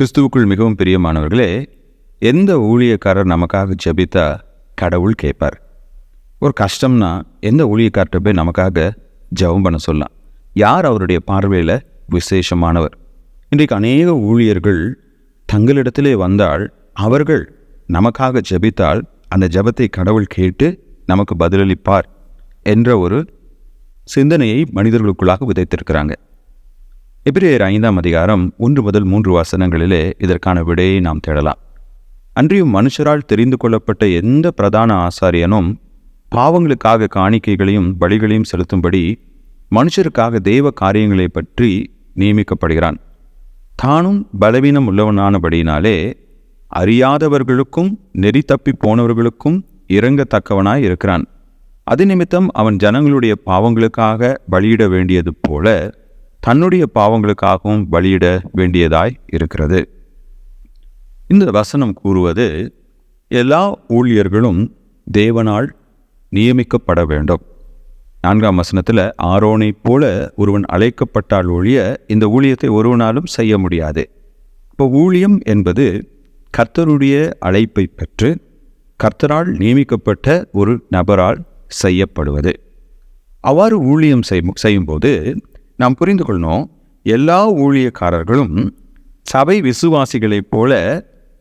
கிறிஸ்துவுக்குள் மிகவும் பிரியமானவர்களே எந்த ஊழியக்காரர் நமக்காக ஜெபித்தா கடவுள் கேட்பார்? ஒரு கஷ்டம்னா எந்த ஊழியக்கார்ட்ட போய் நமக்காக ஜெபம் பண்ண சொல்லலாம். யார் அவருடைய பார்வையில் விசேஷமானவர்? இன்றைக்கு அநேக ஊழியர்கள் தங்களிடத்திலே வந்தால் அவர்கள் நமக்காக ஜெபித்தால் அந்த ஜெபத்தை கடவுள் கேட்டு நமக்கு பதிலளிப்பார் என்ற ஒரு சிந்தனையை மனிதர்களுக்குள்ளாக விதைத்திருக்கிறாங்க. எபிரேயர் ஐந்தாம் அதிகாரம் ஒன்று முதல் மூன்று வசனங்களிலே இதற்கான விடையை நாம் தேடலாம். அன்றியும் மனுஷரால் தெரிந்து கொள்ளப்பட்ட எந்த பிரதான ஆசாரியனும் பாவங்களுக்காக காணிக்கைகளையும் பலிகளையும் செலுத்தும்படி மனுஷருக்காக தெய்வ காரியங்களை பற்றி நியமிக்கப்படுகிறான். தானும் பலவீனம் உள்ளவனானபடியினாலே அறியாதவர்களுக்கும் நெறி தப்பி போனவர்களுக்கும் இறங்கத்தக்கவனாய் இருக்கிறான். அது நிமித்தம் அவன் ஜனங்களுடைய பாவங்களுக்காக பலியிட வேண்டியது போல தன்னுடைய பாவங்களுக்காகவும் பலியிட வேண்டியதாய் இருக்கிறது. இந்த வசனம் கூறுவது எல்லா ஊழியர்களும் தேவனால் நியமிக்கப்பட வேண்டும். நான்காம் வசனத்தில் ஆரோனைப் போல ஒருவன் அழைக்கப்பட்டால் ஒழிய இந்த ஊழியத்தை ஒருவனாலும் செய்ய முடியாது. இப்போ ஊழியம் என்பது கர்த்தருடைய அழைப்பை பெற்று கர்த்தரால் நியமிக்கப்பட்ட ஒரு நபரால் செய்யப்படுவது. அவ்வாறு ஊழியம் செய்யும் செய்யும்போது நாம் புரிந்து கொள்ளணும் எல்லா ஊழியக்காரர்களும் சபை விசுவாசிகளைப் போல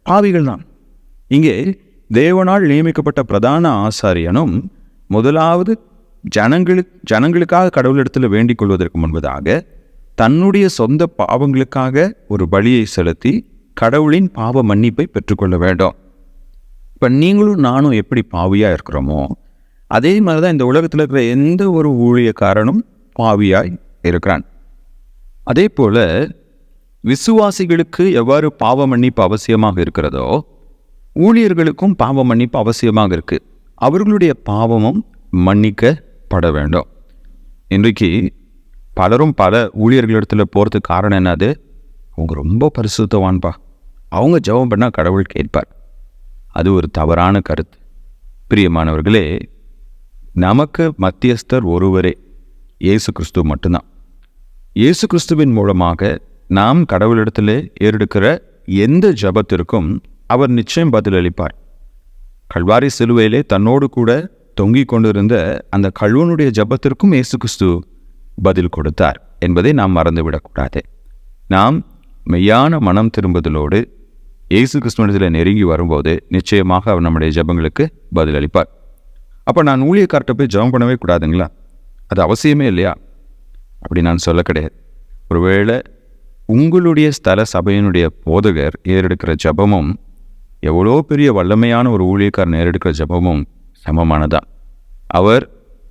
பாவிகள் தான் இங்கே தேவனால் நியமிக்கப்பட்ட பிரதான ஆசாரியனும் முதலாவது ஜனங்களுக்கு ஜனங்களுக்காக கடவுளிடத்தில் வேண்டிக் கொள்வதற்கு முன்பதாக தன்னுடைய சொந்த பாவங்களுக்காக ஒரு பலியை செலுத்தி கடவுளின் பாவ மன்னிப்பை பெற்றுக்கொள்ள வேண்டும். இப்போ நீங்களும் நானும் எப்படி பாவியாக இருக்கிறோமோ அதே மாதிரி தான் இந்த உலகத்தில் இருக்கிற எந்த ஒரு ஊழியக்காரனும் பாவியாய் இருக்கிறான். அதே போல விசுவாசிகளுக்கு எவ்வாறு பாவ மன்னிப்பு அவசியமாக இருக்கிறதோ ஊழியர்களுக்கும் பாவ மன்னிப்பு அவசியமாக இருக்குது அவர்களுடைய பாவமும் மன்னிக்கப்பட வேண்டும். இன்றைக்கு பலரும் பல ஊழியர்களிடத்தில் போகிறதுக்கு காரணம் என்னது? அவங்க ரொம்ப பரிசுத்தவான்பா. அவங்க ஜெபம் பண்ணால் கடவுள் கேட்பார். அது ஒரு தவறான கருத்து. பிரியமானவர்களே நமக்கு மத்தியஸ்தர் ஒருவரே இயேசு கிறிஸ்துவ மட்டும்தான். இயேசு கிறிஸ்துவின் மூலமாக நாம் கடவுளிடத்திலே ஏறெடுக்கிற எந்த ஜபத்திற்கும் அவர் நிச்சயம் பதிலளிப்பார். கல்வாரி சிலுவையிலே தன்னோடு கூட தொங்கிக் கொண்டிருந்த அந்த கழுவனுடைய ஜபத்திற்கும் இயேசு கிறிஸ்து பதில் கொடுத்தார் என்பதை நாம் மறந்துவிடக்கூடாது. நாம் மெய்யான மனம் திரும்புதலோடு இயேசு கிறிஸ்துவனத்தில் நெருங்கி வரும்போது நிச்சயமாக அவர் நம்முடைய ஜபங்களுக்கு பதிலளிப்பார். அப்போ நான் ஊழியக்கார்ட்ட போய் ஜெபம் பண்ணவே கூடாதுங்களா? அது அவசியமே இல்லையா? அப்படி நான் சொல்ல கிடையாது. ஒருவேளை உங்களுடைய ஸ்தல சபையினுடைய போதகர் ஏறெடுக்கிற ஜபமும் எவ்வளோ பெரிய வல்லமையான ஒரு ஊழியக்காரன் ஏறெடுக்கிற ஜபமும் சமமானதான் அவர்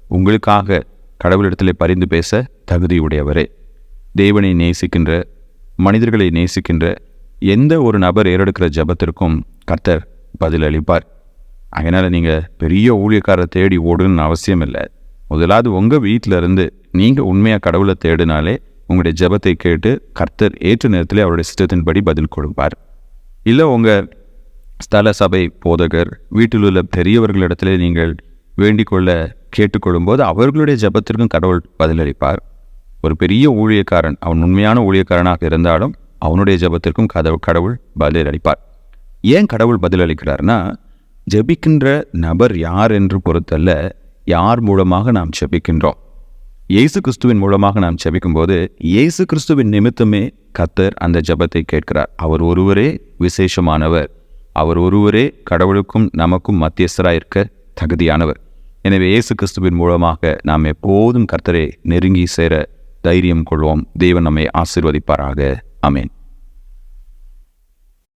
உங்களுக்காக கடவுளிடத்தில் பரிந்து பேச தகுதியுடையவரே. தேவனை நேசிக்கின்ற மனிதர்களை நேசிக்கின்ற எந்த ஒரு நபர் ஏறெடுக்கிற ஜபத்திற்கும் கர்த்தர் பதிலளிப்பார். அதனால் நீங்கள் பெரிய ஊழியக்காரரை தேடி ஓடுன்னு அவசியம் இல்லை முதலாவது உங்கள் வீட்டில் இருந்து நீங்கள் உண்மையாக கடவுளை தேடினாலே உங்களுடைய ஜெபத்தை கேட்டு கர்த்தர் ஏற்ற நேரத்தில் அவருடைய சித்தத்தின்படி பதில் கொடுப்பார். இல்லை உங்கள் ஸ்தல சபை போதகர் வீட்டில் உள்ள பெரியவர்களிடத்திலே நீங்கள் வேண்டிக்கொள்ள கேட்டுக்கொள்ளும்போது அவர்களுடைய ஜெபத்திற்கும் கடவுள் பதிலளிப்பார். ஒரு பெரிய ஊழியக்காரன் அவன் உண்மையான ஊழியக்காரனாக இருந்தாலும் அவனுடைய ஜெபத்திற்கும் கதவு கடவுள் பதிலளிப்பார். ஏன் கடவுள் பதிலளிக்கிறார்னா ஜெபிக்கின்ற நபர் யார் என்று பொறுத்தல்ல யார் மூலமாக நாம் செபிக்கின்றோம் இயேசு கிறிஸ்துவின் மூலமாக நாம் ஜெபிக்கும்போது இயேசு கிறிஸ்துவின் நிமித்தமே கத்தர் அந்த ஜெபத்தை கேட்கிறார். அவர் ஒருவரே விசேஷமானவர். அவர் ஒருவரே கடவுளுக்கும் நமக்கும் மத்தியஸ்தராக இருக்க தகுதியானவர். எனவே இயேசு கிறிஸ்துவின் மூலமாக நாம் எப்போதும் கர்த்தரை நெருங்கி சேர தைரியம் கொள்வோம். தேவன் நம்மை ஆசீர்வதிப்பாராக. அமேன்